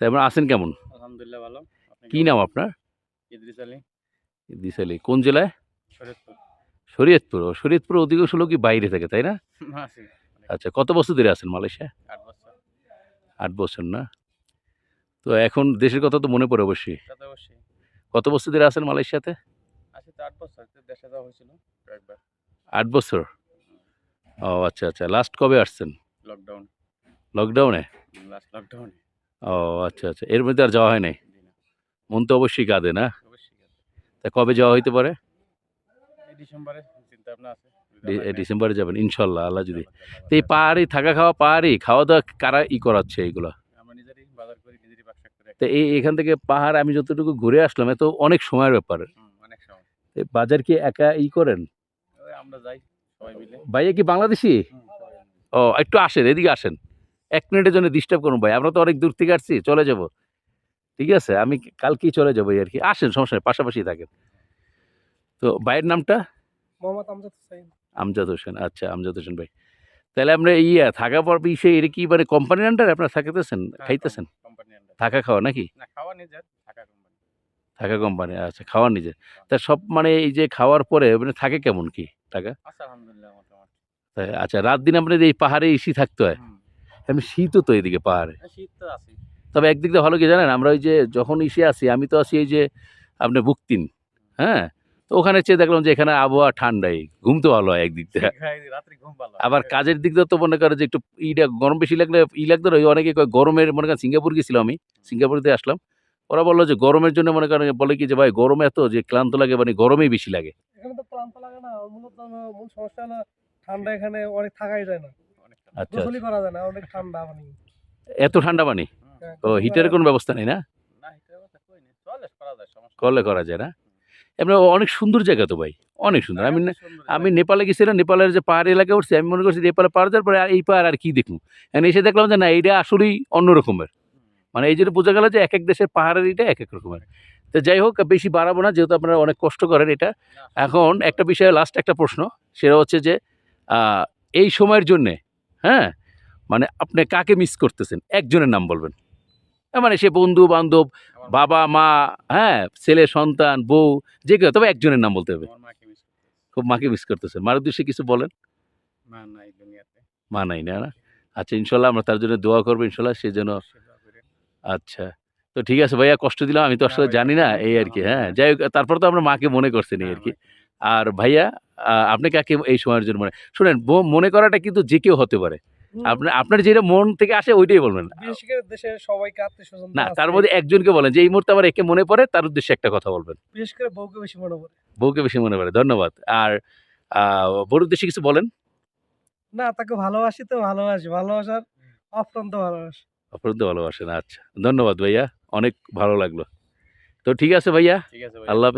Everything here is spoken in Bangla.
তাই আপনার আছেন কেমন? আলহামদুলিল্লাহ ভালো। কি নাম আপনার? ইদ্রিস আলী। দিশালি কোন জেলায়? শরীয়তপুর। শরীয়তপুর। ও শরীয়তপুর অধিকাংশ লোকই বাইরে থাকে তাই না? আচ্ছা কত বছর ধরে আছেন মালয়েশিয়া আট বছর। আট বছর না? তো এখন দেশের কথা তো মনে পড়ে অবশ্যই। কত বছর ধরে আছেন মালয়েশিয়াতে? আট বছর ও আচ্ছা আচ্ছা। লাস্ট কবে আসছেন? লকডাউন লকডাউনে লাস্ট লকডাউনে ও আচ্ছা আচ্ছা। এর মধ্যে আর যাওয়া হয় নাই? মন তো অবশ্যই কাঁদে না? অবশ্যই তা কবে যাওয়া হইতে পারে? এই ডিসেম্বরে চিন্তা ভাবনা আছে ডিসেম্বরে যাবেন ইনশাল্লাহ আল্লাহ যদি। তো এই পাহাড়ি থাকা খাওয়া পাহাড়ি খাওয়া দাওয়া কারা ই করাচ্ছে এইগুলো তো এই এখান থেকে পাহাড় আমি যতটুকু ঘুরে আসলাম এত অনেক সময়ের ব্যাপার। অনেক সময়। বাজার কি একা ই করেন? আমরা যাই সবাই মিলে। ভাইয়া কি বাংলাদেশি? ও একটু আসেন এদিকে আসেন। এক মিনিটের জন্য ডিস্টার্ব করুন ভাই। আমরা তো অনেক দূর থেকে আসছি চলে যাব। ঠিক আছে? আমি কালকেই চলে যাব আর কি। আসেন সমস্যা নেই পাশাপাশি থাকেন। তো ভাইয়ের নামটা? মোহাম্মদ আমজাদ হোসেন। আচ্ছা আমজাদ হোসেন ভাই। তাহলে আমরা ইয়া থাকা পর বিষয়ে এটা কি মানে কোম্পানির আন্ডারে আপনারা থাকতেছেন? হ্যাঁ, খাইতেছেন? থাকা খাওয়া নাকি? খাওয়া নিজের থাকা কোম্পানি থাকা কোম্পানি আচ্ছা খাওয়ার নিজের। তা সব মানে এই যে খাওয়ার পরে মানে থাকে কেমন কি টাকা? আচ্ছা আলহামদুলিল্লাহ আচ্ছা রাত দিন আপনাদের এই পাহাড়ে এসি থাকতে হয়? এমনি শীতও তো এদিকে পাহাড়ে। হ্যাঁ, শীত তো আছে তবে একদিক দিয়ে ভালো কি জানেন? আমরা ওই যে যখন ইসে আসি আমি তো আসি এই যে আপনি বুকতিন হ্যাঁ? তো ওখানে চেয়ে দেখলাম যে এখানে আবহাওয়া ঠান্ডাই ঘুম তো ভালো হয় একদিক দিয়ে। রাত্রি ঘুম ভালো আবার কাজের দিক দিয়ে তো মনে করে যে একটু ইটা গরম বেশি লাগলে ই লাগতো ওই অনেকে কয় গরমের মনে করেন সিঙ্গাপুর গেছিলাম আমি সিঙ্গাপুর দিয়ে আসলাম। ওরা বলল যে গরমের জন্য মনে করেন বলে কি যে ভাই গরম এত যে ক্লান্ত লাগে মানে গরমেই বেশি লাগে। এখানে তো ক্লান্ত লাগে না মূলত মূল সমস্যা হলো ঠান্ডা এখানে অনেক থাকাই যায় না। আচ্ছা গোসলই করা যায় না অনেক ঠান্ডা পানি। এত ঠান্ডা পানি? হ্যাঁ, ও হিটারের কোনো ব্যবস্থা নেই না? না হিটারের কথা কই নেই চলে করা যায় সমস্যা নেই। করলে করা যায় না? এমনি অনেক সুন্দর জায়গা তো ভাই অনেক সুন্দর। আমি জায়গাটা আমি নেপালে গেছিলাম নেপালের যে পাহাড় এলাকা উঠছি আমি মনে করছি নেপালে পাহাড় যাওয়ার পরে আর এই পাহাড় আর কি দেখুন এখন এসে দেখলাম যে না এইটা আসলেই অন্য রকমের। মানে এই জন্য বোঝা গেল যে এক এক দেশের পাহাড়ের এটা এক এক রকমের। তো যাই হোক বেশি বাড়াবো না যেহেতু আপনারা অনেক কষ্ট করেন এটা। এখন একটা বিষয়ে লাস্ট একটা প্রশ্ন সেটা হচ্ছে যে এই সময়ের জন্যে হ্যাঁ? মানে আপনি কাকে মিস করতেছেন? একজনের নাম বলবেন। মানে সে বন্ধু বান্ধব বাবা মা হ্যাঁ ছেলে সন্তান বউ যে কেউ তবে একজনের নাম বলতে হবে। খুব মাকে মিস করতেছেন। মার উদ্দেশ্যে কিছু বলেন? মা নাই না না? আচ্ছা ইনশাল্লাহ আমরা তার জন্য দোয়া করব ইনশাল্লাহ সেবা করে। আচ্ছা। তো ঠিক আছে ভাইয়া কষ্ট দিলাম আমি তো আসলে জানি না এই আর কি হ্যাঁ? যাই হোক তারপর তো আমরা মাকে মনে করছেন এই আর কি। আর ভাইয়া? আপনি কাকে এই সময়ের জন্য মনে শুনেন ব- মনে করাটা কিন্তু যে কেউ হতে পারে। আপনার আপনার যেটা মন থেকে আসে ওইটাই বলবেন। দেশের সবাইকে আত্মীয় না তার মধ্যে একজনকে বলেন যে এই মুহূর্তে আমার একে মনে পড়ে তার উদ্দেশ্যে একটা কথা বলবেন। বিশেষ করে বউকে বেশি মনে পড়ে। বউকে বেশি মনে পড়ে ধন্যবাদ। আর আহ, বউর উদ্দেশ্যে কিছু বলেন? না তাকে ভালোবাসি তো ভালোবাসি ভালোবাসার অফ্রান্ত ভালোবাসি। অপরন্ত ভালোবাসেন আচ্ছা ধন্যবাদ ভাইয়া অনেক ভালো লাগল। তো ঠিক আছে ভাইয়া ঠিক আছে আল্লাহ।